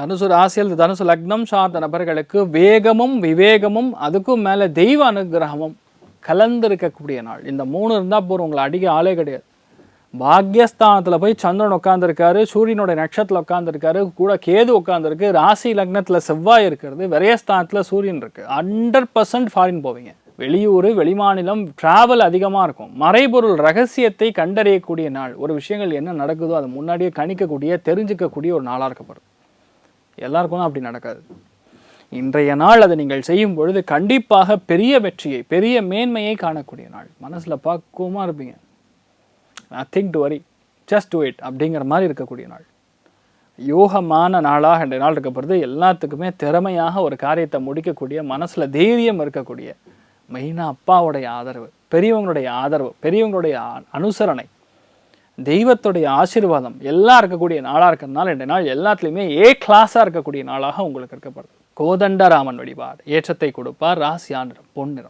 தனுசு ராசியில் தனுசு லக்னம் சார்ந்த நபர்களுக்கு வேகமும் விவேகமும் அதுக்கும் மேலே தெய்வ அனுகிரகமும் கலந்திருக்கக்கூடிய நாள். இந்த மூணு இருந்தால் போதும் உங்களை அடிக்க ஆளே கிடையாது. பாக்யஸ்தானத்தில் போய் சந்திரன் உட்காந்துருக்காரு சூரியனுடைய நட்சத்திரத்தில் உட்காந்துருக்காரு கூட கேது உட்காந்துருக்கு ராசி லக்னத்தில் செவ்வாய் இருக்கிறது விரயஸ்தானத்தில் சூரியன் இருக்குது ஹண்ட்ரட் பர்சன்ட் ஃபாரின் போவீங்க. வெளியூர் வெளிமாநிலம் ட்ராவல் அதிகமாக இருக்கும். மறைபொருள் ரகசியத்தை கண்டறியக்கூடிய நாள். ஒரு விஷயங்கள் என்ன நடக்குதோ அதை முன்னாடியே கணிக்கக்கூடிய தெரிஞ்சுக்கக்கூடிய ஒரு நாளாக இருக்கப்படுது எல்லாருக்கும் அப்படி நடக்காது. இன்றைய நாள் அதை நீங்கள் செய்யும் பொழுது கண்டிப்பாக பெரிய வெற்றியை பெரிய மேன்மையை காணக்கூடிய நாள். மனசில் பக்குவமாக இருப்பீங்க. Nothing to worry just do it அப்படிங்கிற மாதிரி இருக்கக்கூடிய நாள். யோகமான நாளாக இன்றைய நாள் இருக்கப்படுது எல்லாத்துக்குமே திறமையாக ஒரு காரியத்தை முடிக்கக்கூடிய மனசில் தைரியம் இருக்கக்கூடிய மெயினாக அப்பாவுடைய ஆதரவு பெரியவங்களுடைய ஆதரவு பெரியவங்களுடைய அனுசரணை. தெய்வத்துடைய ஆசீர்வாதம் எல்லாம் இருக்கக்கூடிய நாளாக இருக்கிறதுனால ரெண்டு நாள் எல்லாத்துலேயுமே ஏ கிளாஸாக இருக்கக்கூடிய நாளாக உங்களுக்கு இருக்கப்படுது கோதண்டராமன் வழிபாடு ஏற்றத்தை கொடுப்பார். ராசியா நிறம் பொன்னிறம்.